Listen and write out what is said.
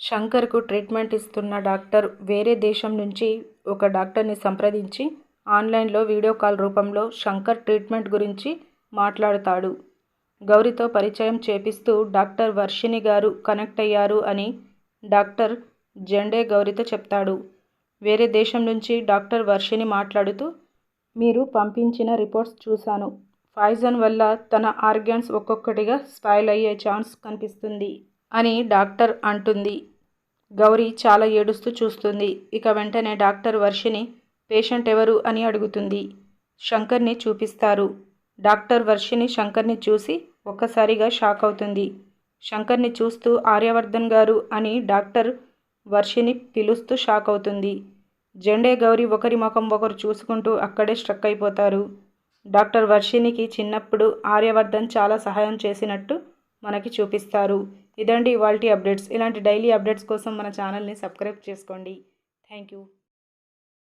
శంకర్కు treatment ఇస్తున్న doctor వేరే దేశం నుంచి ఒక డాక్టర్ని సంప్రదించి ఆన్లైన్లో వీడియో కాల్ రూపంలో శంకర్ ట్రీట్మెంట్ గురించి మాట్లాడుతాడు. గౌరితో పరిచయం చేపిస్తూ డాక్టర్ వర్షిణి గారు కనెక్ట్ అయ్యారు అని డాక్టర్ జెండే గౌరితో చెప్తాడు. వేరే దేశం నుంచి డాక్టర్ వర్షిణి మాట్లాడుతూ మీరు పంపించిన రిపోర్ట్స్ చూశాను. పాయిజన్ వల్ల తన ఆర్గాన్స్ ఒక్కొక్కటిగా స్పాయిల్ అయ్యే ఛాన్స్ కనిపిస్తుంది. అని డాక్టర్ అంటుంది. గౌరీ చాలా ఏడుస్తూ చూస్తుంది. ఇక వెంటనే డాక్టర్ వర్షిని పేషెంట్ ఎవరు? అని అడుగుతుంది. శంకర్ని చూపిస్తారు. డాక్టర్ వర్షిని శంకర్ని చూసి ఒక్కసారిగా షాక్ అవుతుంది. శంకర్ని చూస్తూ ఆర్యవర్ధన్ గారు అని డాక్టర్ వర్షిని పిలుస్తూ షాక్ అవుతుంది. జెండే గౌరీ ఒకరి ముఖం ఒకరు చూసుకుంటూ అక్కడే స్ట్రక్ అయిపోతారు. డాక్టర్ వర్షినికి చిన్నప్పుడు ఆర్యవర్ధన్ చాలా సహాయం చేసినట్టు మనకి చూపిస్తారు. ఇదండి ఇవాళ అప్డేట్స్. ఇలాంటి డైలీ అప్డేట్స్ కోసం మన ఛానల్ని సబ్స్క్రైబ్ చేసుకోండి. Thank you